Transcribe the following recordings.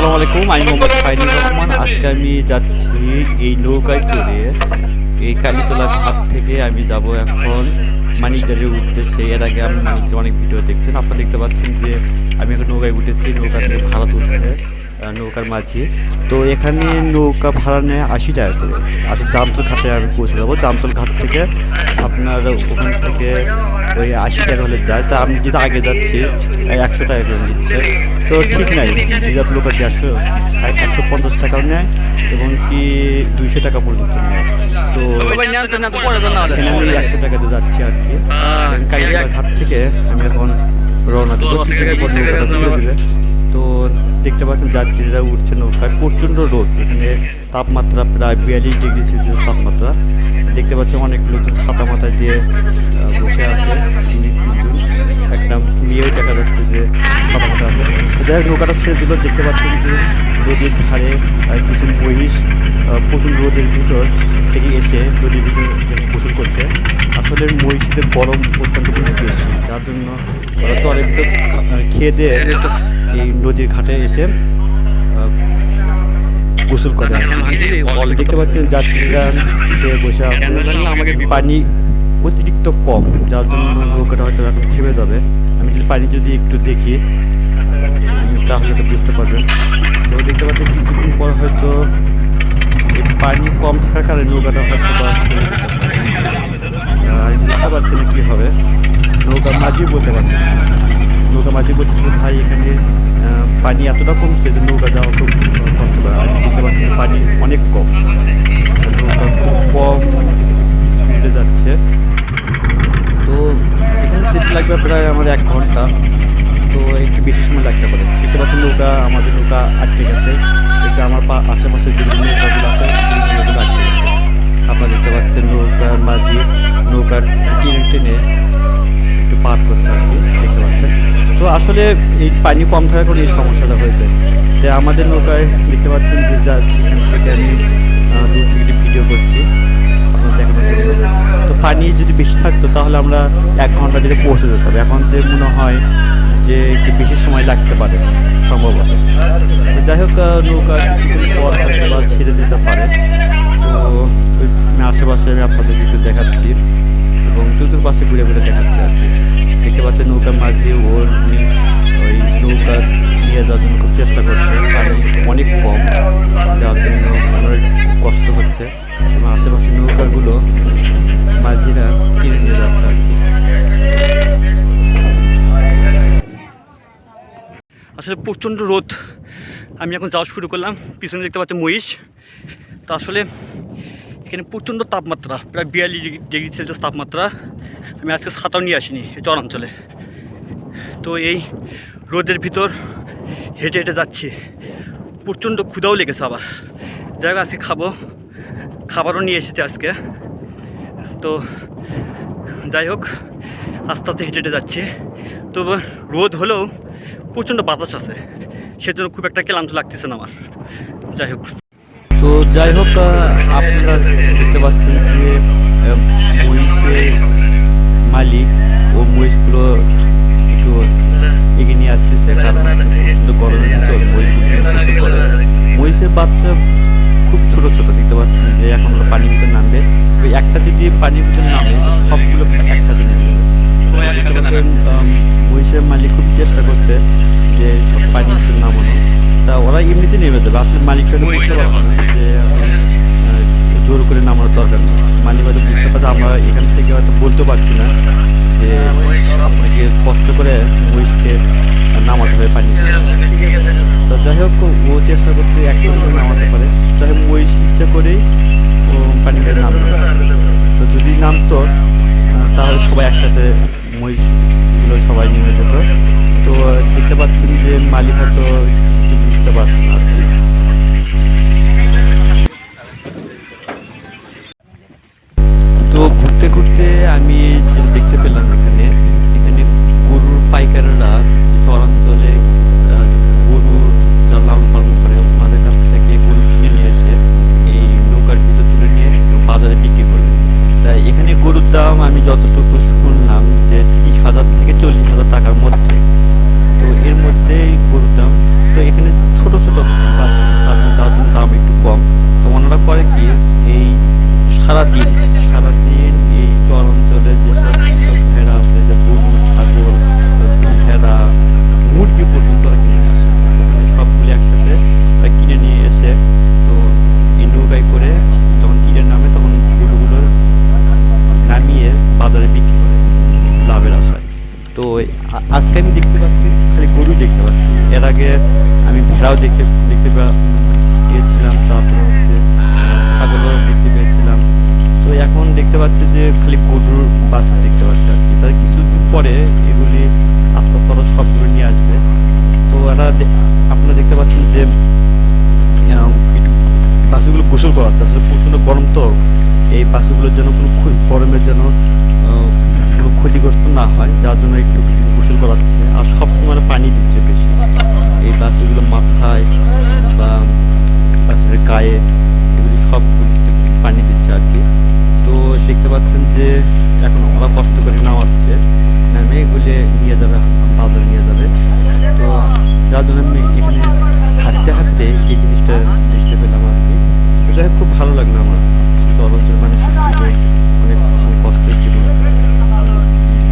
আসসালামু আলাইকুম, আমি মোহাম্মদ ফাইনুর রহমান। আজকে আমি যাচ্ছি এই নৌকায় চড়ে। এই কালীতলা ঘাট থেকে আমি যাব এখন মানিকদারের উদ্দেশ্যে। এর আগে আমি মানিকদের অনেক ভিডিও দেখছেন। আপনারা দেখতে পাচ্ছেন যে আমি এখন নৌকায় উঠেছি, নৌকা থেকে ভাড়া তুলছে। নৌকার মাঝি। তো এখানে নৌকা ভাড়া নেয় আশি টাকা করে। আর জামতল ঘাটে আমি পৌঁছে যাব। জামতল ঘাট থেকে আপনার ওখান থেকে ওই আশি টাকা হলে যায়। তা আমি যেটা আগে যাচ্ছি একশো টাকা করে নিচ্ছে। তো ঠিক নাই, রিজার্ভ লোকাল দেড়শো একশো পঞ্চাশ টাকাও নেয় এবং কি দুইশো টাকা পর্যন্ত নেয়। তো আমি একশো টাকাতে যাচ্ছি আর কি। কালীতলা ঘাট থেকে আমি এখন রওনা দেবে। তো দেখতে পাচ্ছেন যাত্রীরা উঠছে নৌকায়, প্রচণ্ড রোদ। এখানে তাপমাত্রা প্রায় বিয়াল্লিশ ডিগ্রি সেলসিয়াস তাপমাত্রা। দেখতে পাচ্ছেন অনেক লোকজন ছাতা মাথায় দিয়ে বসে আছে। তিনজন, একটা মেয়েও দেখা যাচ্ছে যে ছাতা মাথা আছে। যাই হোক, নৌকাটা ছেড়ে দিল। দেখতে পাচ্ছেন যে নদীর ধারে কিছু মহিষ প্রচুর রোদের ভিতর থেকে এসে নদীর ভিতরে গোসল করছে। আসলে মহিষদের গরম অত্যন্ত বেশি। যার জন্য ওরা চরের ভিতর খেয়ে দিয়ে এই নদীর ঘাটে এসে গোসল করে। দেখতে পাচ্ছেন যাত্রীরা বসে আছে। পানি অতিরিক্ত কম যার জন্য নৌকাটা হয়তো এখন থেমে যাবে। আমি যদি পানি যদি একটু দেখি তাহলে তো বুঝতে পারবেন। তো দেখতে পাচ্ছেন কিছুদিন পর হয়তো পানি কম থাকার কারণে নৌকাটা হয়তো বা আমি বুঝতে পারছি না কী হবে। নৌকা মাঝি বলতে পারতেছি না। নৌকা মাঝি বলতেছে ভাই এখানে পানি এতটা কমছে যে নৌকা যাওয়া খুব কষ্টকর আমি দেখতে পাচ্ছি পানি অনেক কম। নৌকা খুব কম স্পিডে যাচ্ছে। তো এখানে যেতে লাগবে প্রায় আমার এক ঘণ্টা। তো একটু বেশি সময় লাগতে পারে। দেখতে পাচ্ছেন নৌকা, আমাদের নৌকা আটকে গেছে। এটা আমার পা আশেপাশে যে নৌকাগুলো আছে নৌকাগুলো আটকে গেছে। আপনারা দেখতে পাচ্ছেন নৌকার মাঝি নৌকার টেনে টেনে একটু পার করছে আর কি দেখতে পাচ্ছেন তো আসলে এই পানি কম থাকার কারণে এই সমস্যাটা হয়েছে। তো আমাদের নৌকায় দেখতে পাচ্ছেন যে যা থেকে আমি দূর থেকে ভিডিও করছি, আপনার দেখানোর জন্য। তো পানি যদি বেশি থাকতো তাহলে আমরা এক ঘণ্টা দিলে পৌঁছে যেতে হবে। এখন যে মনে হয় যে একটু বেশি সময় লাগতে পারে, সম্ভবত। যাই হোক নৌকা পর বা ছেড়ে দিতে পারে। তো আশেপাশে আমি আপনাদেরকে একটু দেখাচ্ছি এবং চতুর্পাশে ঘুরে ঘুরে দেখাচ্ছি আর কি। দেখতে পাচ্ছেন নৌকার মাঝি ওর ওই নৌকা নিয়ে যাওয়ার জন্য খুব চেষ্টা করছে। পানি অনেক কম, যার জন্য খুব কষ্ট হচ্ছে। এবং আশেপাশে নৌকাগুলো মাঝিরা কিনে নিয়ে যাচ্ছে আর কি। আসলে প্রচণ্ড রোদ। আমি এখন যাওয়া শুরু করলাম। পিছনে দেখতে পাচ্ছি মহিষ। তো আসলে এখানে প্রচণ্ড তাপমাত্রা, প্রায় বিয়াল্লিশ ডিগ্রি সেলসিয়াস তাপমাত্রা। আমি আজকে ছাতাও নিয়ে আসিনি, এই চরাঞ্চলে। তো এই রোদের ভিতর হেঁটে হেঁটে যাচ্ছি। প্রচণ্ড ক্ষুধাও লেগেছে আবার। যাই আজকে খাব। খাবারও নিয়ে এসেছি আজকে। তো যাই হোক, আস্তে আস্তে হেঁটে হেঁটে যাচ্ছি। তো রোদ হলেও প্রচণ্ড বাতাস আছে। সেজন্য খুব একটা ক্লান্ত লাগতেছে না আমার। যাই হোক। যাই হোক আপনারা দেখতে পাচ্ছেন যে মহিষের মালিক ও মহিষগুলো একটু এগিয়ে নিয়ে আসতেছে, কারণ মহিষের বাচ্চা খুব ছোট ছোট, দেখতে পাচ্ছেন যে এখন পানির ভিতরে নামবে। ওই একটা যদি পানির ভিতরে নামে, সবগুলো একসাথে নেমে যাবে তো দেখতে পাচ্ছেন আম, মহিষের মালিক খুব চেষ্টা করছে যে সব ভিতরে নামানো তা ওরা এমনিতে নেমে দেবে আসলে মালিকটা বুঝতে পারছে না যে জোর করে নামানোর দরকার নেই। মালিক হয়তো বুঝতে পারছে আমরা এখান থেকে হয়তো বলতে পারছি না যে আপনাকে কষ্ট করে মহিষকে নামাতে হবে পানি। তো যাই হোক ও চেষ্টা করছে একটা করে নামাতে পারে। যাই হোক মহিষ ইচ্ছা করেই ও পানিতে নামবে তো যদি নামতো তাহলে সবাই একসাথে মহিষগুলো সবাই নেমে যেত। তো দেখতে পাচ্ছেন যে মালিক হয়তো বুঝতে পারছে না আর কি। তো ঘুরতে ঘুরতে আমি আজকে আমি দেখতে পাচ্ছি, খালি গরু দেখতে পাচ্ছি। এর আগে আমি ভেড়াও দেখে, দেখতে পেয়েছিলাম তারপরে হচ্ছে ছাগলও দেখতে পেয়েছিলাম। তো এখন দেখতে পাচ্ছি যে খালি গরুর বাছুর দেখতে পাচ্ছি আর কি। তাদের কিছুদিন পরে এগুলি আস্তে আস্তে ওরা সবগুলো নিয়ে আসবে। তো এরা আপনারা দেখতে পাচ্ছেন যে পাশুগুলো গোসল করাচ্ছে। আসলে প্রচণ্ড গরম তো। এই পাশুগুলোর জন্য কোনো গরমের যেন কোনো ক্ষতিগ্রস্ত না হয়। যার জন্য একটু করাচ্ছে আর সবসময় পানি দিচ্ছে বেশি। এই বাছুরগুলো মাথায় বা বাছুরের গায়ে এগুলি সব পানি দিচ্ছে আর কি। তো দেখতে পাচ্ছেন যে এখন ওরা কষ্ট করে নামাচ্ছে নামে এগুলি নিয়ে যাবে, বাজারে নিয়ে যাবে। তো যার জন্য আমি এখানে হাঁটতে হাঁটতে এই জিনিসটা দেখতে পেলাম আর কি। হোক, খুব ভালো লাগল আমার। মানুষের জীবন অনেক অনেক কষ্টের জীবন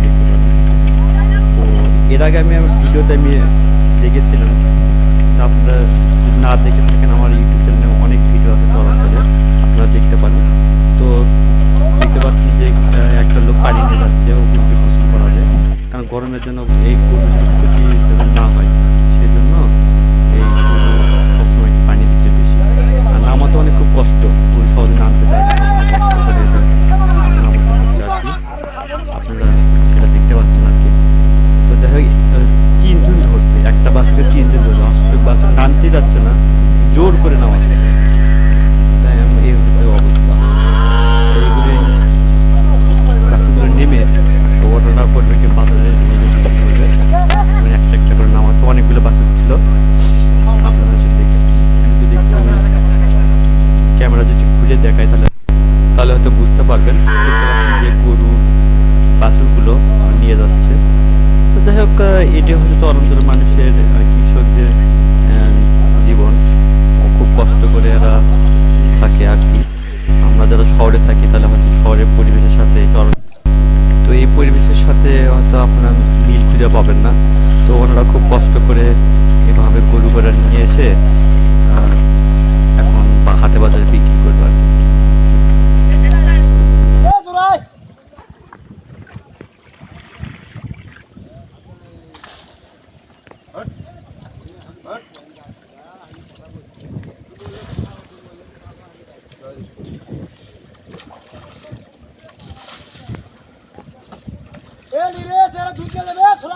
দেখতে পেলাম তো এর আগে আমি ভিডিওতে আমি দেখেছিলাম আপনারা যদি না দেখে থাকেন আমার ইউটিউব চ্যানেলে অনেক ভিডিও আছে চলাচলে আপনারা দেখতে পারেন তো দেখতে পাচ্ছেন যে একটা লোক পানি নিয়ে যাচ্ছে ও কিন্তু গোসল যায়। কারণ গরমের জন্য এই গরুর ক্ষতি না হয়। দেখায় তাহলে তাহলে হয়তো বুঝতে পারবেন যে গরু, বাছুরগুলো নিয়ে যাচ্ছে। তো যাই হোক এটি হচ্ছে চরঞ্চলের মানুষের কৃষকদের জীবন। খুব কষ্ট করে এরা থাকে আর কি। আমরা যারা শহরে থাকি, তাহলে হয়তো শহরের পরিবেশের সাথে তো এই পরিবেশের সাথে হয়তো আপনারা মিল খুঁজে পাবেন না। তো ওনারা খুব কষ্ট করে এভাবে গরু ঘোড়া নিয়ে এসে এখন হাটে বাজারে বিক্রি করবে আর কি। এ লিরে সেরা দুধ দিয়ে দেবে ছোড়া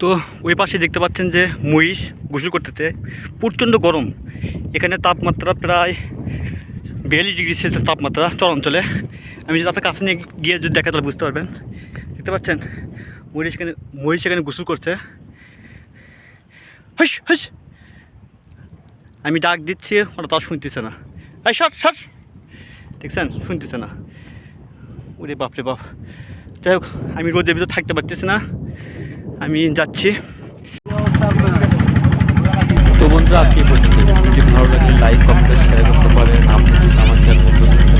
তো ওই পাশে দেখতে পাচ্ছেন যে মহিষ গোসল করতেছে। প্রচণ্ড গরম। এখানে তাপমাত্রা প্রায় বিয়াল্লিশ ডিগ্রি সেলসিয়াস তাপমাত্রা চর অঞ্চলে। আমি যদি আপনার কাছে নিয়ে গিয়ে যদি দেখা তাহলে বুঝতে পারবেন। দেখতে পাচ্ছেন? মহিষ এখানে মহিষ এখানে গোসল করছে। হস হস আমি ডাক দিচ্ছি ওরা তাও শুনতেছে না। এই সর সর। দেখছেন? শুনতেছে না। ওরে বাপরে বাপ। যাই হোক, আমি রোদের ভিতর থাকতে পারতেছি না। আমি যাচ্ছি। তো বন্ধুরা, আজকে পর্যন্ত যদি ভালো লাগলে লাইক কমেন্ট শেয়ার করতে পারেন। আপনি আমার চ্যানেল